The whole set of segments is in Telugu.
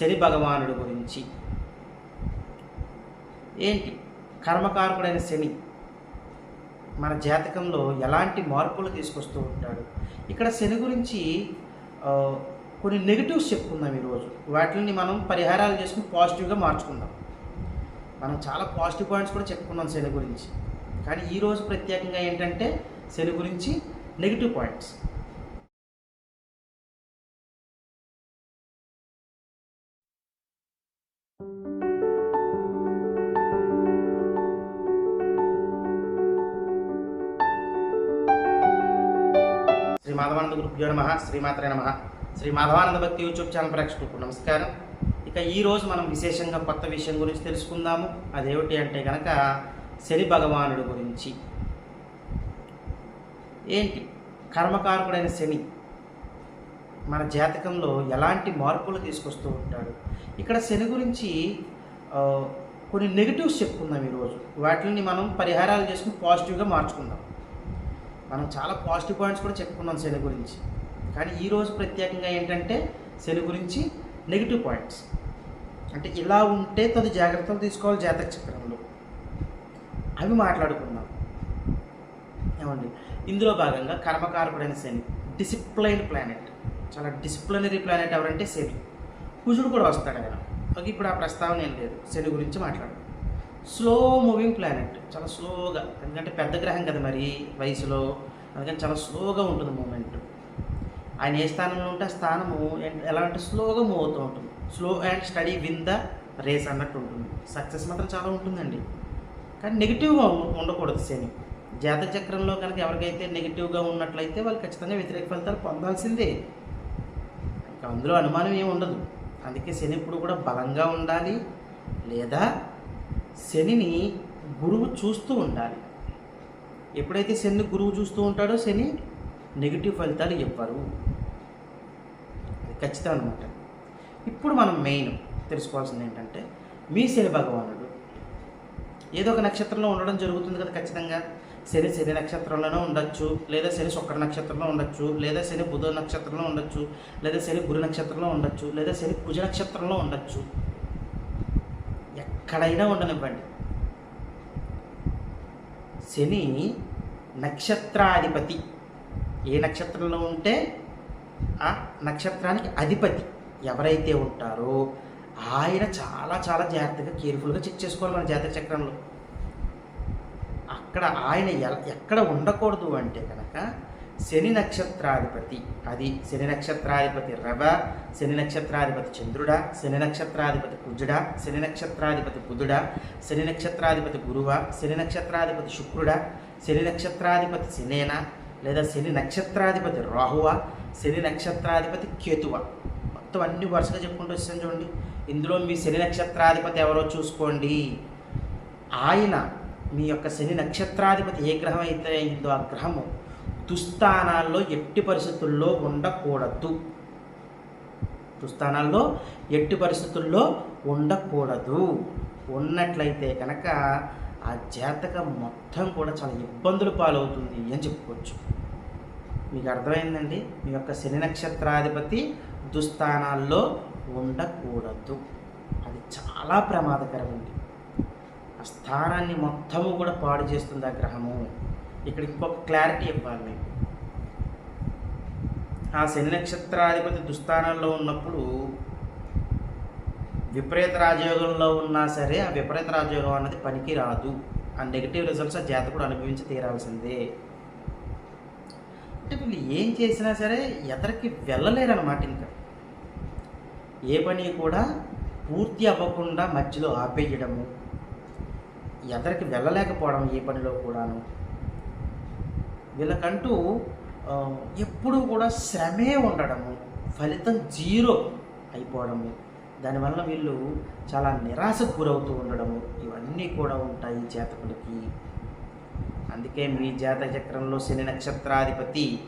శని భగవానుడు గురించి. ఏంటి? కర్మకారకుడైన శని మన జాతకంలో ఎలాంటి మార్పులు తీసుకొస్తూ ఉంటాడు? ఇక్కడ శని గురించి కొన్ని నెగిటివ్స్ చెప్పుకుందాం ఈరోజు. వాటిని మనం పరిహారాలు చేసుకుని పాజిటివ్గా మార్చుకుందాం. మనం చాలా పాజిటివ్ పాయింట్స్ కూడా చెప్పుకున్నాం శని గురించి. కానీ ఈరోజు ప్రత్యేకంగా ఏంటంటే శని గురించి నెగిటివ్ పాయింట్స్. మాధవానంద గురుభ్యో నమ శ్రీమాత్రే నమ. శ్రీ మాధవానంద భక్తి యూట్యూబ్ ఛానల్ ప్రేక్షకులకు నమస్కారం. ఇక ఈరోజు మనం విశేషంగా కొత్త విషయం గురించి తెలుసుకుందాము. అదేమిటి అంటే కనుక శని భగవానుడు గురించి. ఏంటి? కర్మకారకుడైన శని మన జాతకంలో ఎలాంటి మార్పులు తీసుకొస్తూ ఉంటాడు? ఇక్కడ శని గురించి కొన్ని నెగిటివ్స్ చెప్పుకుందాం ఈరోజు. వాటిని మనం పరిహారాలు చేసుకుని పాజిటివ్గా మార్చుకుందాం. మనం చాలా పాజిటివ్ పాయింట్స్ కూడా చెప్పుకున్నాం శని గురించి. కానీ ఈరోజు ప్రత్యేకంగా ఏంటంటే శని గురించి నెగిటివ్ పాయింట్స్ అంటే ఇలా ఉంటే తదు జాగ్రత్తలు తీసుకోవాలి జాతక చక్రంలో. అవి మాట్లాడుకుందాం. ఏమండి? ఇందులో భాగంగా కర్మకారకుడైన శని డిసిప్లైన్ ప్లానెట్ చాలా డిసిప్లినరీ ప్లానెట్ ఎవరంటే శని. కుజుడు కూడా వస్తాడు ఆయన. ఓకే ఇప్పుడు ఆ ప్రస్తావన ఏం లేదు. శని గురించి మాట్లాడు స్లో మూవింగ్ ప్లానెట్ చాలా స్లోగా ఎందుకంటే పెద్ద గ్రహం కదా మరి వయసులో. అందుకని చాలా స్లోగా ఉంటుంది మూమెంట్ ఆయన ఏ స్థానంలో ఉంటే ఆ స్థానము ఎలా అంటే స్లోగా మూవ్ అవుతూ ఉంటుంది. Slow and steady win the race అన్నట్టు ఉంటుంది. సక్సెస్ మాత్రం చాలా ఉంటుందండి. కానీ నెగిటివ్గా ఉండకూడదు శని. జాతక చక్రంలో కనుక ఎవరికైతే నెగిటివ్గా ఉన్నట్లయితే వాళ్ళు ఖచ్చితంగా వ్యతిరేక ఫలితాలు పొందాల్సిందే. ఇంకా అందులో అనుమానం ఏమి ఉండదు. అందుకే శని ఇప్పుడు కూడా బలంగా ఉండాలి. లేదా శనిని గురువు చూస్తూ ఉండాలి. ఎప్పుడైతే శని గురువు చూస్తూ ఉంటాడో శని నెగిటివ్ ఫలితాలు ఇవ్వరు. ఖచ్చితం అనమాట ఇప్పుడు మనం మెయిన్ తెలుసుకోవాల్సింది ఏంటంటే మీ శని భగవానుడు ఏదో ఒక నక్షత్రంలో ఉండడం జరుగుతుంది కదా ఖచ్చితంగా. శని శని నక్షత్రంలోనే ఉండొచ్చు లేదా శని శుక్ర నక్షత్రంలో ఉండొచ్చు లేదా శని బుధ నక్షత్రంలో ఉండొచ్చు లేదా శని గురు నక్షత్రంలో ఉండొచ్చు లేదా శని కుజ నక్షత్రంలో ఉండొచ్చు. ఎక్కడైనా ఉండనివ్వండి. శని నక్షత్రాధిపతి. ఏ నక్షత్రంలో ఉంటే ఆ నక్షత్రానికి అధిపతి. ఎవరైతే ఉంటారో ఆయన చాలా చాలా జాగ్రత్తగా కేర్ఫుల్గా చెక్ చేసుకోవాలి మన జాతర చక్రంలో. అక్కడ ఆయన ఎక్కడ ఉండకూడదు అంటే కనుక శని నక్షత్రాధిపతి అది శని నక్షత్రాధిపతి రవ శని నక్షత్రాధిపతి చంద్రుడా శని నక్షత్రాధిపతి కుజుడా శని నక్షత్రాధిపతి బుధుడా శని నక్షత్రాధిపతి గురువ శని నక్షత్రాధిపతి శుక్రుడా శని నక్షత్రాధిపతి శనేన లేదా శని నక్షత్రాధిపతి రాహువ శని నక్షత్రాధిపతి కేతువ మొత్తం అన్ని వరుసగా చెప్పుకుంటూ వచ్చాను చూడండి ఇందులో మీ శని నక్షత్రాధిపతి ఎవరో చూసుకోండి ఆయన మీ యొక్క శని నక్షత్రాధిపతి ఏ గ్రహం అయితే అయిందో ఆ గ్రహము దుస్థానాల్లో ఎట్టి పరిస్థితుల్లో ఉండకూడదు. దుస్థానాల్లో ఎట్టి పరిస్థితుల్లో ఉండకూడదు. ఉన్నట్లయితే కనుక ఆ జాతకం మొత్తం కూడా చాలా ఇబ్బందులు పాలవుతుంది అని చెప్పుకోవచ్చు. మీకు అర్థమైందండి? మీ యొక్క శని నక్షత్రాధిపతి దుస్థానాల్లో ఉండకూడదు. అది చాలా ప్రమాదకరమండి. ఆ స్థానాన్ని మొత్తము కూడా పాడు చేస్తుంది ఆ గ్రహము. ఇక్కడ ఇంకొక క్లారిటీ ఇవ్వాలి మీకు. ఆ శని నక్షత్రాధిపతి దుస్థానంలో ఉన్నప్పుడు విపరీత రాజయోగంలో ఉన్నా సరే ఆ విపరీత రాజయోగం అన్నది పనికి రాదు ఆ నెగిటివ్ రిజల్ట్స్ ఆ జాతకుడు అనుభవించి తీరాల్సిందే. అంటే వీళ్ళు ఏం చేసినా సరే ఎదరికి వెళ్ళలేరన్నమాట ఇంకా. ఏ పని కూడా పూర్తి అవ్వకుండా మధ్యలో ఆపేయడము ఎదరికి వెళ్ళలేకపోవడం ఏ పనిలో కూడాను. వీళ్ళకంటూ ఎప్పుడూ కూడా శ్రమే ఉండడము ఫలితం జీరో అయిపోవడము. దానివల్ల వీళ్ళు చాలా నిరాశకు గురవుతూ ఉండడము ఇవన్నీ కూడా ఉంటాయి జాతకులకి. అందుకే మీ జాతక చక్రంలో శని నక్షత్రాధిపతి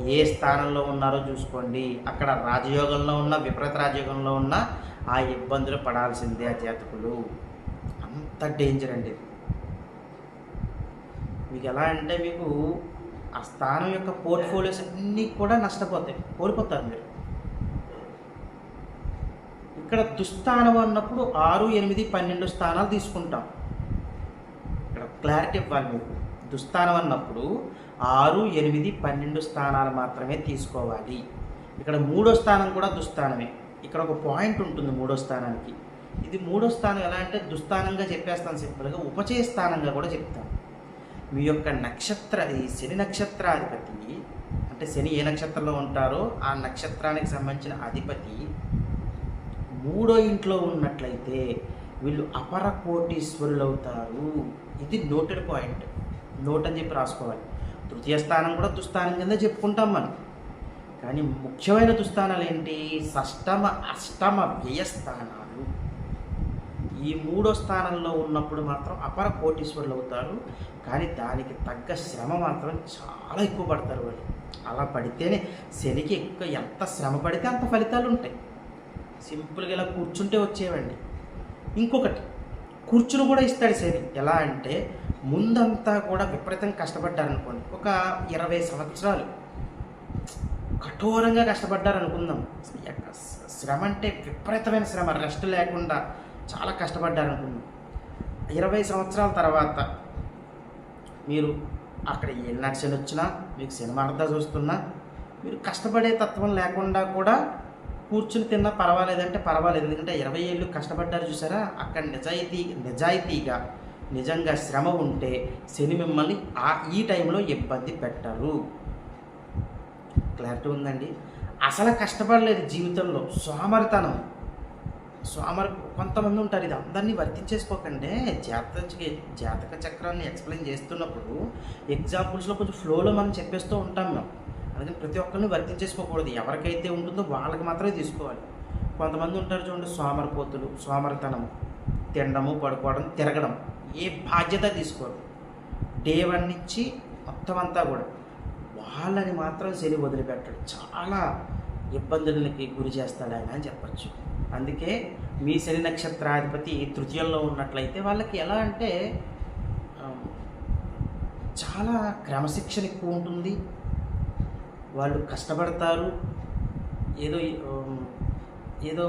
ఏ స్థానంలో ఉన్నారో చూసుకోండి. అక్కడ రాజయోగంలో ఉన్న విపరీత రాజయోగంలో ఉన్న ఆ ఇబ్బందులు పడాల్సిందే ఆ జాతకులు. అంత డేంజర్ అండి. ఇది. మీకు ఎలా అంటే మీకు ఆ స్థానం యొక్క పోర్ట్ఫోలియోస్ అన్నీ కూడా నష్టపోతాయి కోల్పోతారు మీరు. ఇక్కడ దుస్థానం అన్నప్పుడు ఆరు ఎనిమిది పన్నెండు స్థానాలు తీసుకుంటాం. ఇక్కడ క్లారిటీ ఇవ్వాలి మీకు. దుస్థానం అన్నప్పుడు ఆరు ఎనిమిది పన్నెండు స్థానాలు మాత్రమే తీసుకోవాలి. ఇక్కడ మూడో స్థానం కూడా దుస్థానమే. ఇక్కడ ఒక పాయింట్ ఉంటుంది మూడో స్థానానికి. ఇది మూడో స్థానం ఎలా అంటే దుస్థానంగా చెప్పేస్తాను సింపుల్గా ఉపచయ స్థానంగా కూడా చెప్తాను. మీ యొక్క నక్షత్ర ఈ శని నక్షత్రాధిపతి అంటే శని ఏ నక్షత్రంలో ఉంటారో ఆ నక్షత్రానికి సంబంధించిన అధిపతి మూడో ఇంట్లో ఉన్నట్లయితే వీళ్ళు అపర కోటీశ్వరులు అవుతారు ఇది నోటెడ్ పాయింట్ నోట్ అని చెప్పి రాసుకోవాలి. తృతీయ స్థానం కూడా దుస్థానం కింద చెప్పుకుంటాం మనం. కానీ ముఖ్యమైన దుస్థానాలు ఏంటి? షష్టమ అష్టమ వ్యయస్థానాలు ఈ మూడో స్థానంలో ఉన్నప్పుడు మాత్రం అపర కోటీశ్వరులు అవుతారు. కానీ దానికి తగ్గ శ్రమ మాత్రం చాలా ఎక్కువ పడతారు వాళ్ళు. అలా పడితేనే శనికి ఎక్కువ ఎంత శ్రమ పడితే అంత ఫలితాలు ఉంటాయి. సింపుల్గా ఇలా కూర్చుంటే వచ్చేవండి. ఇంకొకటి కూర్చుని కూడా ఇస్తాడు శని. ఎలా అంటే ముందంతా కూడా విపరీతంగా కష్టపడ్డారనుకోండి. ఒక ఇరవై సంవత్సరాలు కఠోరంగా కష్టపడ్డారు అనుకుందాం ఎక్క- శ్రమ అంటే విపరీతమైన శ్రమ రెస్ట్ లేకుండా చాలా కష్టపడ్డారు అనుకుందాం ఇరవై సంవత్సరాల తర్వాత మీరు అక్కడ ఏ నచ్చని వచ్చినా మీకు సినిమా అర్థం చూస్తున్నా మీరు కష్టపడే తత్వం లేకుండా కూడా కూర్చుని తిన్నా పర్వాలేదంటే పర్వాలేదు. ఎందుకంటే ఇరవై ఏళ్ళు కష్టపడ్డారు చూసారా? అక్కడ నిజాయితీ నిజాయితీగా నిజంగా శ్రమ ఉంటే శని మిమ్మల్ని ఆ ఈ టైంలో ఇబ్బంది పెట్టరు. క్లారిటీ ఉందండి. అసలు కష్టపడలేదు జీవితంలో. సోమరితనం. సోమరి కొంతమంది ఉంటారు ఇది అందరినీ వర్తించేసుకోకండి. జాతక జాతక చక్రాన్ని ఎక్స్ప్లెయిన్ చేస్తున్నప్పుడు ఎగ్జాంపుల్స్లో కొంచెం ఫ్లోలో మనం చెప్పేస్తూ ఉంటాం మేము. అందుకని ప్రతి ఒక్కరిని వర్తించేసుకోకూడదు. ఎవరికైతే ఉంటుందో వాళ్ళకి మాత్రమే తీసుకోవాలి. కొంతమంది ఉంటారు చూడండి సోమరిపోతులు సోమరతనము తినడము పడుకోవడం తిరగడం ఏ బాధ్యత తీసుకోరు. డే వన్ నుంచి మొత్తం అంతా కూడా వాళ్ళని మాత్రం శని వదిలిపెట్టడు. చాలా ఇబ్బందులకి గురి చేస్తాడు ఆయన అని చెప్పచ్చు. అందుకే మీ శని నక్షత్రాధిపతి తృతీయంలో ఉన్నట్లయితే వాళ్ళకి ఎలా అంటే చాలా క్రమశిక్షణ ఎక్కువ ఉంటుంది. వాళ్ళు కష్టపడతారు. ఏదో ఏదో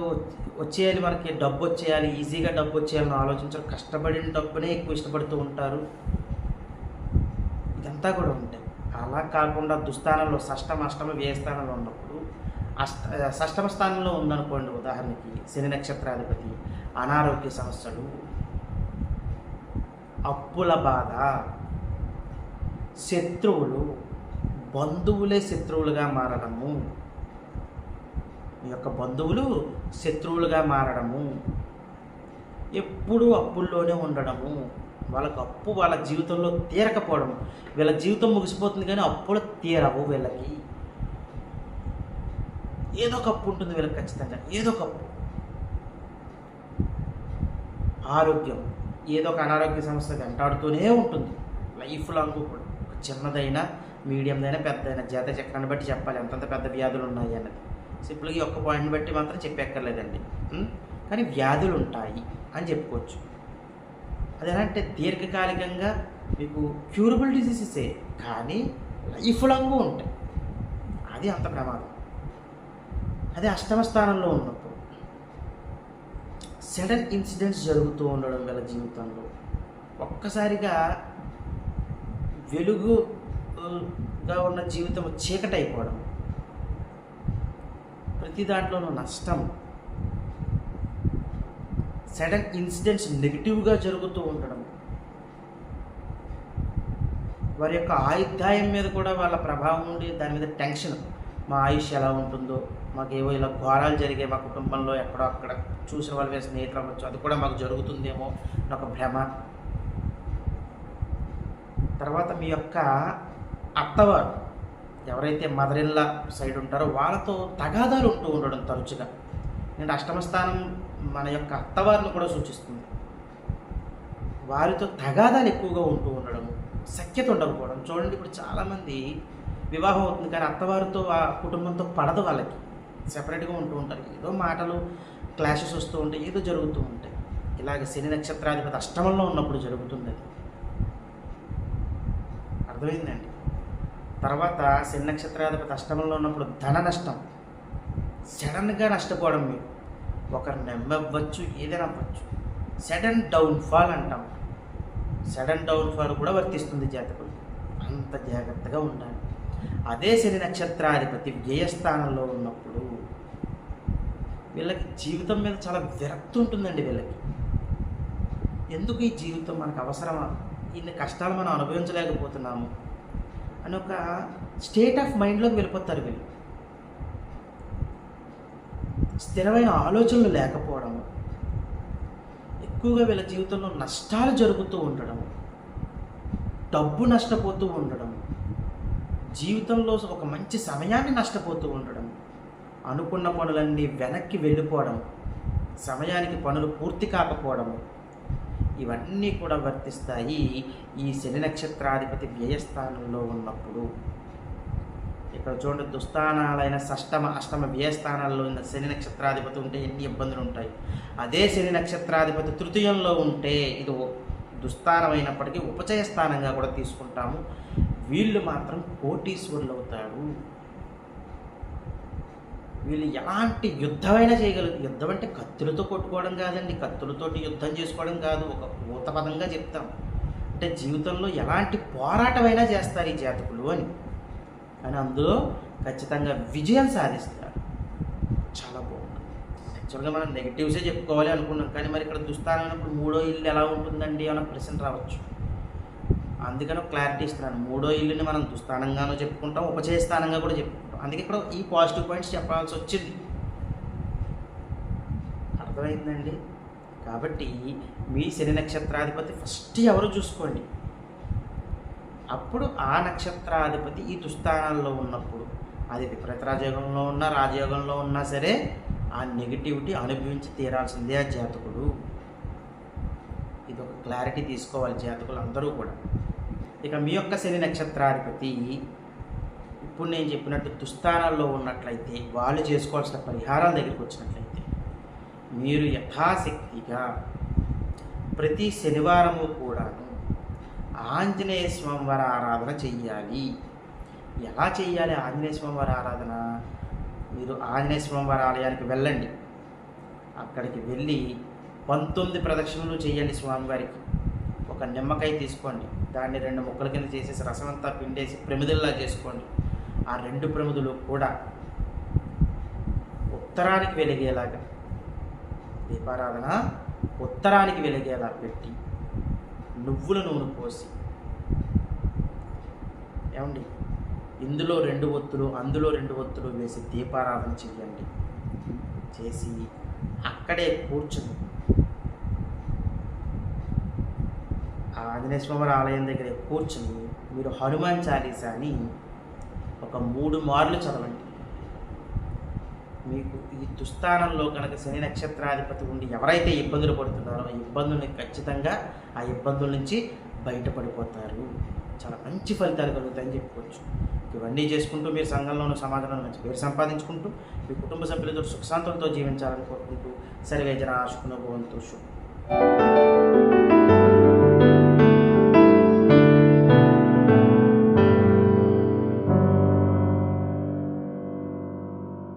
వచ్చేయాలి మనకి డబ్బు వచ్చేయాలి ఈజీగా డబ్బు వచ్చేయాలని ఆలోచించరు. కష్టపడిన డబ్బునే ఎక్కువ ఇష్టపడుతూ ఉంటారు. ఇదంతా కూడా ఉంటాయి అలా కాకుండా దుస్థానంలో షష్టమ అష్టమ వ్యయస్థానంలో ఉన్నప్పుడు అష్ట షష్టమ స్థానంలో ఉందనుకోండి ఉదాహరణకి శని నక్షత్రాధిపతి అనారోగ్య సమస్యలు అప్పుల బాధ శత్రువులు బంధువులే శత్రువులుగా మారడము. మీ యొక్క బంధువులు శత్రువులుగా మారడము. ఎప్పుడూ అప్పుల్లోనే ఉండడము. వాళ్ళకి అప్పు వాళ్ళ జీవితంలో తీరకపోవడం వీళ్ళ జీవితం ముగిసిపోతుంది కానీ అప్పులు తీరవు వీళ్ళకి. ఏదో ఒక ఉంటుంది వీళ్ళకి ఖచ్చితంగా. ఏదో కప్పు. ఆరోగ్యం. ఏదో ఒక అనారోగ్య సమస్య వెంటాడుతూనే ఉంటుంది. లైఫ్ లాంగ్ కూడా. ఒక చిన్నదైనా మీడియందైనా పెద్దదైనా జాత చక్రాన్ని బట్టి చెప్పాలి. ఎంతంత పెద్ద వ్యాధులు ఉన్నాయి అన్నది. సింపుల్గా ఈ ఒక్క పాయింట్ని బట్టి మాత్రం చెప్పక్కర్లేదండి. కానీ వ్యాధులు ఉంటాయి అని చెప్పుకోవచ్చు. అది ఎలా అంటే దీర్ఘకాలికంగా మీకు క్యూరబుల్ డిసీజెసే కానీ లైఫ్ లాంగ్ ఉంటాయి. అది అంత ప్రమాదం. అదే అష్టమ స్థానంలో ఉన్నప్పుడు సడన్ ఇన్సిడెంట్స్ జరుగుతూ ఉండడం వల్ల జీవితంలో ఒక్కసారిగా వెలుగుగా ఉన్న జీవితం చీకటి అయిపోవడం ప్రతి దాంట్లోనూ నష్టం సడన్ ఇన్సిడెంట్స్ నెగిటివ్గా జరుగుతూ ఉండడం వారి యొక్క ఆయుధాయం మీద కూడా వాళ్ళ ప్రభావం ఉండి దాని మీద టెన్షన్ మా ఆయుష్ ఎలా ఉంటుందో మాకు ఏవో ఇలా ఘోరాలు జరిగే మా కుటుంబంలో ఎక్కడో అక్కడ చూసిన వాళ్ళు వేసిన స్నేహితులు అవ్వచ్చు అది కూడా మాకు జరుగుతుందేమో ఒక భ్రమ. తర్వాత మీ యొక్క అత్తవారు ఎవరైతే మదర్ సైడ్ ఉంటారో వాళ్ళతో తగాదాలు ఉంటూ ఉండడం తరచుగా. నేను అష్టమ స్థానం మన యొక్క అత్తవారిని కూడా సూచిస్తుంది. వారితో తగాదాలు ఎక్కువగా ఉంటూ ఉండడం సఖ్యత ఉండకపోవడం. చూడండి ఇప్పుడు చాలామంది వివాహం అవుతుంది కానీ అత్తవారితో ఆ కుటుంబంతో పడదు వాళ్ళకి. సెపరేట్గా ఉంటూ ఉంటారు. ఏదో మాటలు క్లాషెస్ వస్తూ ఉంటాయి ఏదో జరుగుతూ ఉంటాయి. ఇలాగ శని నక్షత్రాధిపతి అష్టమంలో ఉన్నప్పుడు జరుగుతుంది అది. అర్థమైందండి? తర్వాత శని నక్షత్రాధిపతి అష్టమంలో ఉన్నప్పుడు ధన నష్టం. సడన్గా నష్టపోవడం మీరు. ఒకరు నమ్మవ్వచ్చు ఏదైనా అవ్వచ్చు. సడన్ డౌన్ఫాల్ అంటాం. సడన్ డౌన్ఫాల్ కూడా వర్తిస్తుంది జాతకులు అంత జాగ్రత్తగా ఉండాలి. అదే శని నక్షత్రాధిపతి వ్యయస్థానంలో ఉన్నప్పుడు వీళ్ళకి జీవితం మీద చాలా విరక్తి ఉంటుందండి వీళ్ళకి. ఎందుకు ఈ జీవితం మనకు అవసరమా? ఇన్ని కష్టాలు మనం అనుభవించలేకపోతున్నాము అని ఒక స్టేట్ ఆఫ్ మైండ్లోకి వెళ్ళిపోతారు వీళ్ళు. స్థిరమైన ఆలోచనలు లేకపోవడము ఎక్కువగా వీళ్ళ జీవితంలో నష్టాలు జరుగుతూ ఉండడం డబ్బు నష్టపోతూ ఉండడం జీవితంలో ఒక మంచి సమయాన్ని నష్టపోతూ ఉండడం అనుకున్న పనులన్నీ వెనక్కి వెళ్ళిపోవడం సమయానికి పనులు పూర్తి కాకపోవడం ఇవన్నీ కూడా వర్తిస్తాయి ఈ శని నక్షత్రాధిపతి వ్యయస్థానంలో ఉన్నప్పుడు. ఇక్కడ చూడండి దుస్థానాలైన షష్టమ అష్టమ వ్యయస్థానాల్లో ఉన్న శని నక్షత్రాధిపతి ఉంటే ఎన్ని ఇబ్బందులు ఉంటాయి. అదే శని నక్షత్రాధిపతి తృతీయంలో ఉంటే ఇది దుస్థానం దుస్థానమైనప్పటికీ ఉపచయ స్థానంగా కూడా తీసుకుంటాము. వీళ్ళు మాత్రం కోటీశ్వరులు అవుతారు వీళ్ళు ఎలాంటి యుద్ధమైనా చేయగలరు. యుద్ధం అంటే కత్తులతో కొట్టుకోవడం కాదండి. కత్తులతోటి యుద్ధం చేసుకోవడం కాదు. ఒక ఊతపదంగా చెప్తాం. అంటే జీవితంలో ఎలాంటి పోరాటమైనా చేస్తారు ఈ జాతకులు అని. కానీ అందులో ఖచ్చితంగా విజయం సాధిస్తారు. చాలా బాగుంది. యాక్చువల్గా మనం నెగిటివ్సే చెప్పుకోవాలి అనుకున్నాం. కానీ మరి ఇక్కడ దుస్థానమైనప్పుడు మూడో ఇల్లు ఎలా ఉంటుందండి అన్న ప్రశ్న రావచ్చు. అందుకని క్లారిటీ ఇస్తున్నాను. మూడో ఇల్లుని మనం దుస్థానంగానూ చెప్పుకుంటాం. ఉపచయ స్థానంగా కూడా చెప్పుకుంటాం. అందుకే ఇక్కడ ఈ పాజిటివ్ పాయింట్స్ చెప్పాల్సి వచ్చింది. అర్థమైందండి? కాబట్టి మీ శని నక్షత్రాధిపతి ఫస్ట్ ఎవరు చూసుకోండి? అప్పుడు ఆ నక్షత్రాధిపతి ఈ దుస్థానాల్లో ఉన్నప్పుడు అది విపరీత రాజయోగంలో ఉన్నా రాజయోగంలో ఉన్నా సరే ఆ నెగిటివిటీ అనుభవించి తీరాల్సిందే ఆ జాతకుడు. ఇది ఒక క్లారిటీ తీసుకోవాలి జాతకులు అందరూ కూడా. ఇక మీ యొక్క శని నక్షత్రాధిపతి ఇప్పుడు నేను చెప్పినట్టు దుస్థానాల్లో ఉన్నట్లయితే వాళ్ళు చేసుకోవాల్సిన పరిహారాల దగ్గరికి వచ్చినట్లయితే మీరు యథాశక్తిగా ప్రతి శనివారము కూడాను ఆంజనేయ స్వామి వారి ఆరాధన చెయ్యాలి. ఎలా చేయాలి ఆంజనేయ స్వామివారి ఆరాధన? మీరు ఆంజనేయ స్వామివారి ఆలయానికి వెళ్ళండి. అక్కడికి వెళ్ళి పంతొమ్మిది ప్రదక్షిణలు చేయండి స్వామివారికి. ఒక నిమ్మకాయ తీసుకోండి. దాన్ని రెండు ముక్కల కింద చేసేసి రసం అంతా పిండేసి ప్రమిదల్లా చేసుకోండి. ఆ రెండు ప్రముదులు కూడా ఉత్తరానికి వెలిగేలాగా దీపారాధన ఉత్తరానికి వెలిగేలా పెట్టి నువ్వుల నూనె పోసి ఏమండి? ఇందులో రెండు ఒత్తులు అందులో రెండు ఒత్తులు వేసి దీపారాధన చెయ్యండి. చేసి అక్కడే కూర్చుని ఆ ఆంజనేయ స్వామి ఆలయం దగ్గర కూర్చుని మీరు హనుమాన్ చాలీసాని ఒక మూడు మార్లు చదవండి. మీకు ఈ దుస్థానంలో కనుక శని నక్షత్రాధిపతి ఉండి ఎవరైతే ఇబ్బందులు పడుతున్నారో ఆ ఇబ్బందుల్ని ఖచ్చితంగా ఆ ఇబ్బందుల నుంచి బయటపడిపోతారు. చాలా మంచి ఫలితాలు కలుగుతాయని చెప్పుకోవచ్చు. ఇవన్నీ చేసుకుంటూ మీరు సంఘంలోనూ సమాజంలో మంచి పేరు సంపాదించుకుంటూ మీ కుటుంబ సభ్యులతో సుఖశాంతులతో జీవించాలని కోరుకుంటూ సర్వేజన ఆశుకున్న భవంతు శుభం.